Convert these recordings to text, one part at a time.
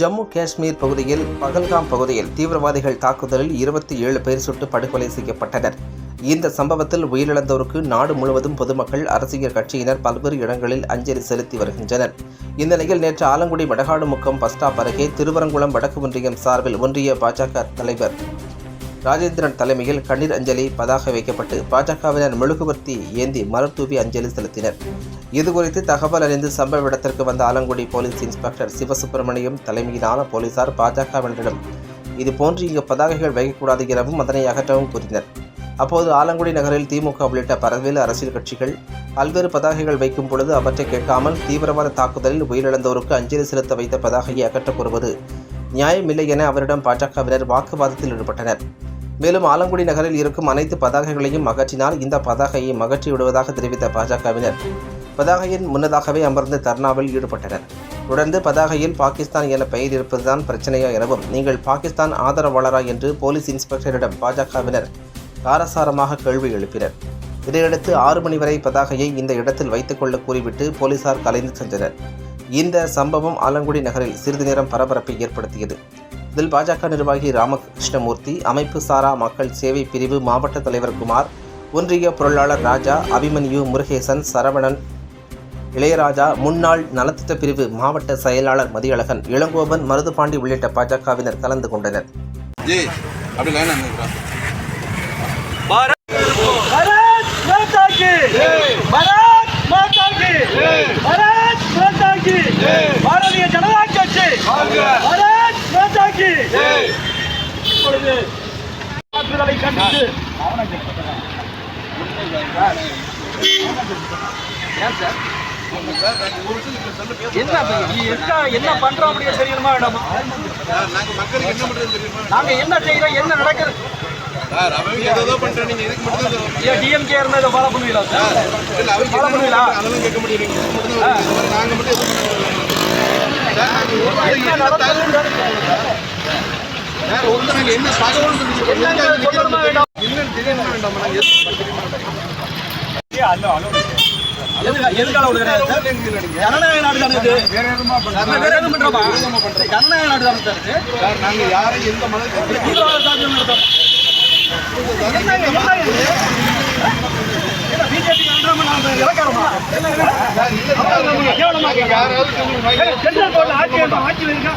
ஜம்மு காஷ்மீர் பகுதியில் பகல்காம் பகுதியில் தீவிரவாதிகள் தாக்குதலில் இருபத்தி ஏழு பேர் சுட்டு படுகொலை செய்யப்பட்டனர். இந்த சம்பவத்தில் உயிரிழந்தோருக்கு நாடு முழுவதும் பொதுமக்கள் அரசியல் கட்சியினர் பல்வேறு இடங்களில் அஞ்சலி செலுத்தி வருகின்றனர். இந்நிலையில் நேற்று ஆலங்குடி வடகாடு முக்கம் பஸ் ஸ்டாப் அருகே திருவரங்குளம் வடக்கு ஒன்றியம் சார்பில் ஒன்றிய பாஜக தலைவர் ராஜேந்திரன் தலைமையில் கண்ணீர் அஞ்சலி பதாக வைக்கப்பட்டு பாஜகவினர் மெழுகுவர்த்தி ஏந்தி மலர் தூவி அஞ்சலி செலுத்தினர். இதுகுறித்து தகவல் அறிந்து சம்பவ இடத்திற்கு வந்த ஆலங்குடி போலீஸ் இன்ஸ்பெக்டர் சிவசுப்பிரமணியம் தலைமையிலான போலீசார் பாஜகவினரிடம் இதுபோன்று இங்கு பதாகைகள் வைக்கக்கூடாது எனவும் அதனை அகற்றவும் கூறினர். அப்போது ஆலங்குடி நகரில் திமுக உள்ளிட்ட பல்வேறு அரசியல் கட்சிகள் பல்வேறு பதாகைகள் வைக்கும் பொழுது அவற்றை கேட்காமல் தீவிரவாத தாக்குதலில் உயிரிழந்தோருக்கு அஞ்சலி செலுத்த வைத்த பதாகையை அகற்றக் கூறுவது நியாயமில்லை என அவரிடம் பாஜகவினர் வாக்குவாதத்தில் ஈடுபட்டனர். மேலும் ஆலங்குடி நகரில் இருக்கும் அனைத்து பதாகைகளையும் அகற்றினால் இந்த பதாகையை மகற்றி விடுவதாக தெரிவித்த பாஜகவினர் பதாகையின் முன்னதாகவே அமர்ந்து தர்ணாவில் ஈடுபட்டனர். தொடர்ந்து பதாகையில் பாகிஸ்தான் என பெயர் இருப்பதுதான் பிரச்சனையா எனவும் நீங்கள் பாகிஸ்தான் ஆதரவாளரா என்று போலீஸ் இன்ஸ்பெக்டரிடம் பாஜகவினர் காரசாரமாக கேள்வி எழுப்பினர். இதையடுத்து ஆறு மணி வரை பதாகையை இந்த இடத்தில் வைத்துக்கொள்ள கூறிவிட்டு போலீசார் கலைந்து சென்றனர். இந்த சம்பவம் ஆலங்குடி நகரில் சிறிது நேரம் பரபரப்பை ஏற்படுத்தியது. இதில் பாஜக நிர்வாகி ராமகிருஷ்ணமூர்த்தி அமைப்பு சாரா மக்கள் சேவை பிரிவு மாவட்ட தலைவர் குமார் ஒன்றிய பொருளாளர் ராஜா அபிமன்யு முருகேசன் சரவணன் இளையராஜா முன்னாள் நலத்திட்ட பிரிவு மாவட்ட செயலாளர் மதியழகன் இளங்கோவன் மருதுபாண்டி உள்ளிட்ட பாஜகவினர் கலந்து கொண்டனர். ஜி இப்பொழுது தாக்குதலை கண்டித்து என்ன என்ன என்ன பண்றோம் அப்படின்னு தெரியணுமா வேண்டாமா? நாங்க என்ன செய்யறோம் என்ன நடக்குது? சார் அவங்க ஏதோ பண்ணுறேன் நீங்கள் இதுக்கு மட்டும் தான் சார் டிஎம்கே இருந்தா இதை ஃபாலோ பண்ணுவீங்களா சார் இல்லை அவங்க என்ன பண்ணுவீங்களா அதெல்லாம் கேட்க முடியும் நீங்கள் இதுக்கு மட்டும் தான் வருவீங்க. நாங்கள் மட்டும் எதுவும் பண்ண முடியாது. சார் நாங்கள் ஒரு நாள் என்ன என்ன தகவல் ஒரு நாள் நாங்கள் என்ன வேண்டாம் எதுக்காக சார்? ஜனநாயக நாடு தானே இது? நம்ம வேற எதுவும் பண்றோமா? ஜனநாயக நாடு தானே சார்? சார் நாங்கள் எந்த தீவிரவாத நடத்தோம். இலக்காரமா? யாராவது போர்ட்ல ஆட்சி ஆட்சியில் இருக்கா?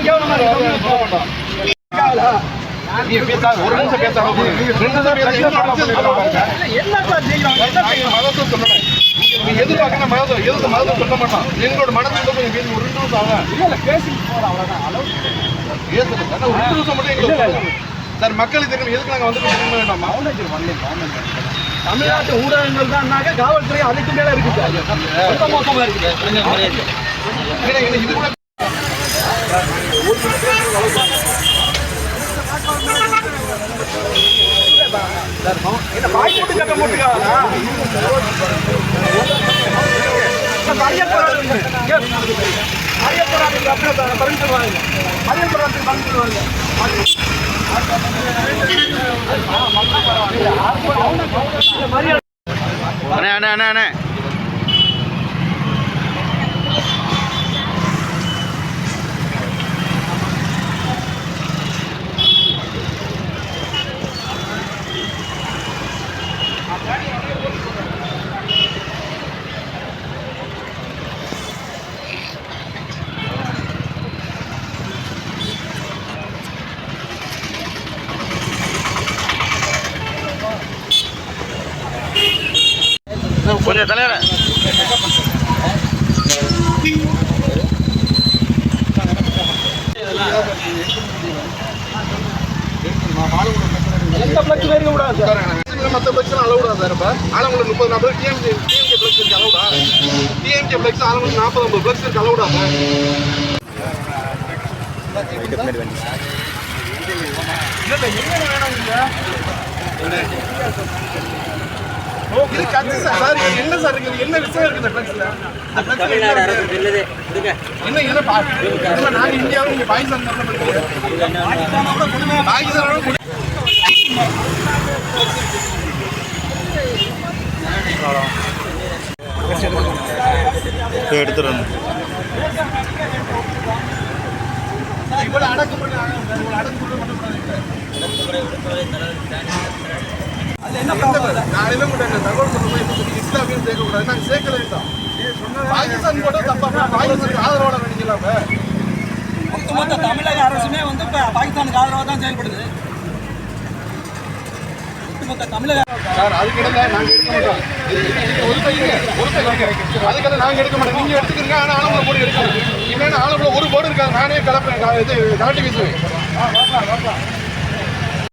கேவலமா இருக்கு. நீங்க பேசாத ஒரு நிமிஷம் பேச எதிர்பார்க்கிற எதிர்த்த மதத்தை சொல்ல மாட்டோம். எங்களோட இருந்து கொஞ்சம் பேசி ஒரு ரெண்டு நிமிஷம் ஆகும். இல்ல, இல்ல, பேசிட்டு போறோம், அவ்வளவுதான். அளவு பேசுங்க. ஆனா ஒரு ரெண்டு நிமிஷம் மட்டும் எங்களுக்கு. சார் மக்களுக்கு தெரியும் எதுக்கு நாங்க வந்து வேண்டாமா? தமிழ்நாட்டு ஊடகங்கள் தான் காவல்துறை அதுக்கு மேல இருக்குது ஏன்னா என்ன இது கூட என்ன பாய் போட்டு கட்ட போட்டுக்காங்களா மறியல் போராட்டம் போராட்டம் அப்படியே அண்ணே அண்ணே அண்ணே அண்ணே. கொஞ்சம் தலைவர. எந்த பிளக்கு வேறு கூடாது சார். மற்ற பிளக்ஸ் அளவுடா சார் இப்ப. ஆலங்குளம் முப்பது நாற்பது டிஎம்கே டிஎம்கே பிளக்ஸ் இருக்கு அளவுடா டிஎம்கே பிளக்ஸ் ஆலங்குளம் நாற்பது ஐம்பது பிளக்ஸ் இருக்கு அளவுடா சார்? இது கட்சி சார் சார் என்ன சார் இருக்குது? என்ன விஷயம் இருக்குது இந்த பிளக்ஸ்ல இந்த பிளக்ஸ்ல என்ன? என்ன என்ன பா- என்ன நாங்க இந்தியாவும் நீங்க பாகிஸ்தான் பாகிஸ்தானோட கொடு- இவ்வளவு அடக்குமுறை என்ன நாளையில கூட இந்த தகவல் சொல்லும்போது என்ன சொல்லி இஸ்லாமியம் சேர்க்கக்கூடாது நாங்க சேர்க்கல தான் பாகிஸ்தான் கூட தப்பா. பாகிஸ்தானுக்கு ஆதரவோட ஒட்டுமொத்த தமிழக அரசுமே வந்து இப்ப பாகிஸ்தானுக்கு ஆதரவாக தான் செயல்படுது. ஒட்டுமொத்த தமிழக சார் அதுக்கிட்ட நாங்க எடுக்க மாட்டோம். இது- இது- இது ஒரு கை இருங்க, ஒரு கை இருங்க. அதுக்கெல்லாம் நாங்க எடுக்க மாட்டோம். நீங்க எடுத்துக்கிறீங்க ஆனா ஆலம்புல போர்டு எடுக்கணும். இல்லைன்னா ஆலம்புல ஒரு போர்டு இருக்காது. நானே கலப்பேன் இது கலட்டி வீசுவேன்